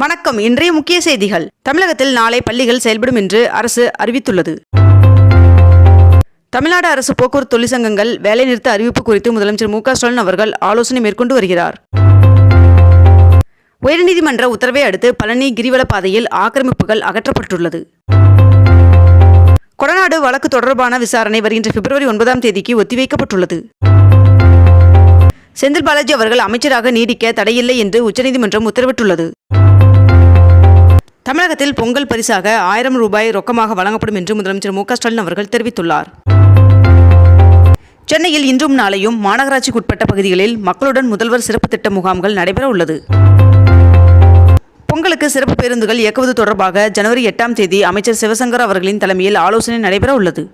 வணக்கம். இன்றைய முக்கிய செய்திகள். தமிழகத்தில் நாளை பள்ளிகள் செயல்படும் என்று அரசு அறிவித்துள்ளது. தமிழ்நாடு அரசு போக்குவரத்து தொழிற்சங்கங்கள் வேலைநிறுத்த அறிவிப்பு குறித்து முதலமைச்சர் மு ஸ்டாலின் அவர்கள் ஆலோசனை மேற்கொண்டு வருகிறார். உயர்நீதிமன்ற உத்தரவை அடுத்து பழனி கிரிவல பாதையில் ஆக்கிரமிப்புகள் அகற்றப்பட்டுள்ளது. கொடநாடு வழக்கு தொடர்பான விசாரணை வருகின்ற பிப்ரவரி ஒன்பதாம் தேதிக்கு ஒத்திவைக்கப்பட்டுள்ளது. செந்தில் பாலாஜி அவர்கள் அமைச்சராக நீடிக்க தடையில்லை என்று உச்சநீதிமன்றம் உத்தரவிட்டுள்ளது. தமிழகத்தில் பொங்கல் பரிசாக ஆயிரம் ரூபாய் ரொக்கமாக வழங்கப்படும் என்று முதலமைச்சர் மு ஸ்டாலின் அவர்கள் தெரிவித்துள்ளார். சென்னையில் இன்றும் நாளையும் மாநகராட்சிக்குட்பட்ட பகுதிகளில் மக்களுடன் முதல்வர் சிறப்பு திட்ட முகாம்கள் நடைபெற உள்ளது. பொங்கலுக்கு சிறப்பு பேருந்துகள் இயக்குவது தொடர்பாக ஜனவரி எட்டாம் தேதி அமைச்சர் சிவசங்கர் அவர்களின் தலைமையில் ஆலோசனை நடைபெற உள்ளது.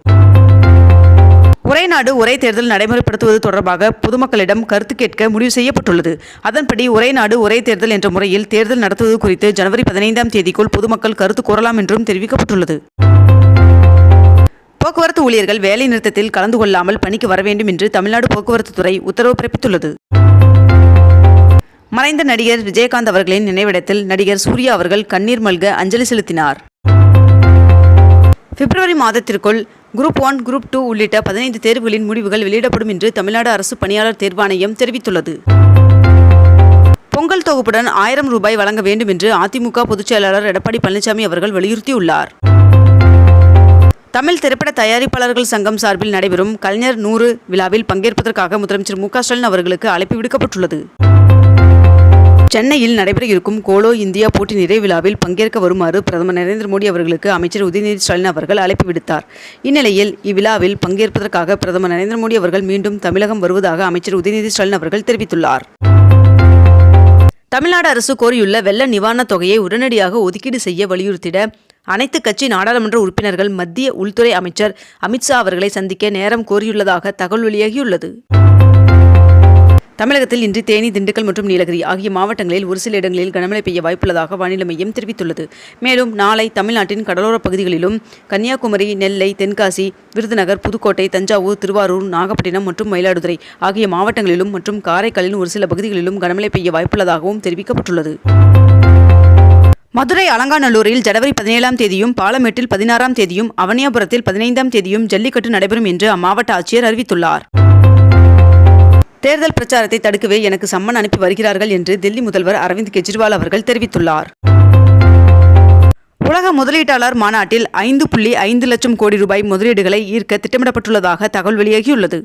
ஒரே நாடு ஒரே தேர்தல் நடைமுறைப்படுத்துவது தொடர்பாக பொதுமக்களிடம் கருத்து கேட்க முடிவு செய்யப்பட்டுள்ளது. அதன்படி ஒரே நாடு ஒரே தேர்தல் என்ற முறையில் தேர்தல் நடத்துவது குறித்து ஜனவரி பதினைந்தாம் தேதிக்குள் பொதுமக்கள் கருத்து கூறலாம் என்றும் தெரிவிக்கப்பட்டுள்ளது. போக்குவரத்து ஊழியர்கள் வேலை நிறுத்தத்தில் கலந்து கொள்ளாமல் பணிக்கு வர வேண்டும் என்று தமிழ்நாடு போக்குவரத்து துறை உத்தரவு பிறப்பித்துள்ளது. மறைந்த நடிகர் விஜயகாந்த் அவர்களின் நினைவிடத்தில் நடிகர் சூர்யா அவர்கள் கண்ணீர் மல்க அஞ்சலி செலுத்தினார். பிப்ரவரி மாதத்திற்குள் குரூப் ஒன் குரூப் டூ உள்ளிட்ட பதினைந்து தேர்வுகளின் முடிவுகள் வெளியிடப்படும் என்று தமிழ்நாடு அரசு பணியாளர் தேர்வாணையம் தெரிவித்துள்ளது. பொங்கல் தொகுப்புடன் ஆயிரம் ரூபாய் வழங்க வேண்டும் என்று அதிமுக பொதுச்செயலாளர் எடப்பாடி பழனிசாமி அவர்கள் வலியுறுத்தியுள்ளார். தமிழ் திரைப்பட தயாரிப்பாளர்கள் சங்கம் சார்பில் நடைபெறும் கலைஞர் நூறு விழாவில் பங்கேற்பதற்காக முதலமைச்சர் மு க ஸ்டாலின் அவர்களுக்கு அழைப்பு விடுக்கப்பட்டுள்ளது. சென்னையில் நடைபெற இருக்கும் கோலோ இந்தியா போட்டி நிறைவிழாவில் பங்கேற்க வருமாறு பிரதமர் நரேந்திர மோடி அவர்களுக்கு அமைச்சர் உதயநிதி ஸ்டாலின் அவர்கள் அழைப்பு விடுத்தார். இந்நிலையில் இவ்விழாவில் பங்கேற்பதற்காக பிரதமர் நரேந்திர மோடி அவர்கள் மீண்டும் தமிழகம் வருவதாக அமைச்சர் உதயநிதி ஸ்டாலின் அவர்கள் தெரிவித்துள்ளார். தமிழ்நாடு அரசு கோரியுள்ள வெள்ள நிவாரணத் தொகையை உடனடியாக ஒதுக்கீடு செய்ய வலியுறுத்திட அனைத்து கட்சி நாடாளுமன்ற உறுப்பினர்கள் மத்திய உள்துறை அமைச்சர் அமித்ஷா அவர்களை சந்திக்க நேரம் கோரியுள்ளதாக தகவல் வெளியாகியுள்ளது. தமிழகத்தில் இன்று தேனி திண்டுக்கல் மற்றும் நீலகிரி ஆகிய மாவட்டங்களில் ஒரு சில இடங்களில் கனமழை பெய்ய வாய்ப்புள்ளதாக வானிலை மையம் தெரிவித்துள்ளது. மேலும் நாளை தமிழ்நாட்டின் கடலோரப் பகுதிகளிலும் கன்னியாகுமரி நெல்லை தென்காசி விருதுநகர் புதுக்கோட்டை தஞ்சாவூர் திருவாரூர் நாகப்பட்டினம் மற்றும் மயிலாடுதுறை ஆகிய மாவட்டங்களிலும் மற்றும் காரைக்காலின் ஒரு சில பகுதிகளிலும் கனமழை பெய்ய வாய்ப்புள்ளதாகவும் தெரிவிக்கப்பட்டுள்ளது. மதுரை அலங்காநல்லூரில் ஜனவரி பதினேழாம் தேதியும் பாலமேட்டில் பதினாறாம் தேதியும் அவனியாபுரத்தில் பதினைந்தாம் தேதியும் ஜல்லிக்கட்டு நடைபெறும் என்று அம்மாவட்ட ஆட்சியர் அறிவித்துள்ளார். தேர்தல் பிரச்சாரத்தை தடுக்கவே எனக்கு சம்மன் அனுப்பி வருகிறார்கள் என்று தில்லி முதல்வர் அரவிந்த் கெஜ்ரிவால் அவர்கள் தெரிவித்துள்ளார். உலக முதலீட்டாளர் மாநாட்டில் ஐந்து புள்ளி ஐந்து லட்சம் கோடி ரூபாய் முதலீடுகளை ஈர்க்க திட்டமிடப்பட்டுள்ளதாக தகவல் வெளியாகியுள்ளது.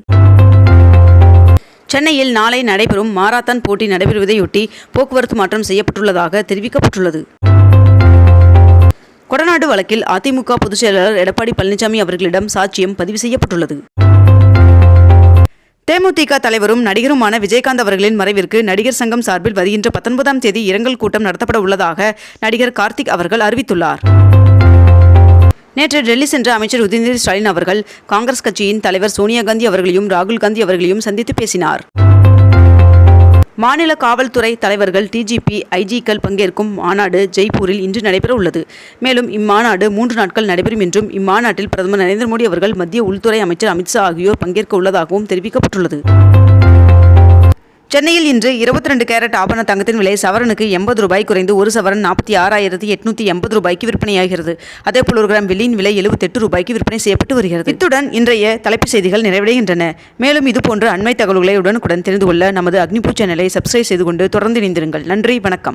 சென்னையில் நாளை நடைபெறும் மாராத்தான் போட்டி நடைபெறுவதையொட்டி போக்குவரத்து மாற்றம் செய்யப்பட்டுள்ளதாக தெரிவிக்கப்பட்டுள்ளது. கொடநாடு வழக்கில் அதிமுக பொதுச் செயலாளர் எடப்பாடி பழனிசாமி அவர்களிடம் சாட்சியம் பதிவு செய்யப்பட்டுள்ளது. தேமுதிக தலைவரும் நடிகருமான விஜயகாந்த் அவர்களின் மறைவிற்கு நடிகர் சங்கம் சார்பில் வருகின்ற பத்தொன்பதாம் தேதி இரங்கல் கூட்டம் நடத்தப்பட உள்ளதாக நடிகர் கார்த்திக் அவர்கள் அறிவித்துள்ளார். நேற்று டெல்லி சென்ற அமைச்சர் உதயநிதி ஸ்டாலின் அவர்கள் காங்கிரஸ் கட்சியின் தலைவர் சோனியா காந்தி அவர்களையும் ராகுல் காந்தி அவர்களையும் சந்தித்து பேசினார். மாநில காவல்துறை தலைவர்கள் டிஜிபி ஐஜிக்கள் பங்கேற்கும் மாநாடு ஜெய்ப்பூரில் இன்று நடைபெற உள்ளது மேலும் இம்மாநாடு மூன்று நாட்கள் நடைபெறும் என்றும் இம்மாநாட்டில் பிரதமர் நரேந்திர மோடி அவர்கள் மத்திய உள்துறை அமைச்சர் அமித்ஷா ஆகியோர் பங்கேற்க உள்ளதாகவும் தெரிவிக்கப்பட்டுள்ளது. சென்னையில் இன்று இருபத்தி ரெண்டு கேரட் ஆபரண தங்கத்தின் விலை சவரனுக்கு எண்பது ரூபாய் குறைந்து ஒரு சவரன் நாற்பத்தி ஆறாயிரத்தி எட்நூத்தி எண்பது ரூபாய்க்கு விற்பனையாகிறது. அதேபோல் ஒரு கிராம் வெள்ளியின் விலை எழுபத்தெட்டு ரூபாய்க்கு விற்பனை செய்யப்பட்டு வருகிறது. இத்துடன் இன்றைய தலைப்புச் செய்திகள் நிறைவடைகின்றன. மேலும் இதுபோன்ற அண்மை தகவல்களை உடனுக்குடன் தெரிந்து கொள்ள நமது அக்னிபூ சேனலை சப்ஸ்கிரைப் செய்து கொண்டு தொடர்ந்து இணைந்திருங்கள். நன்றி வணக்கம்.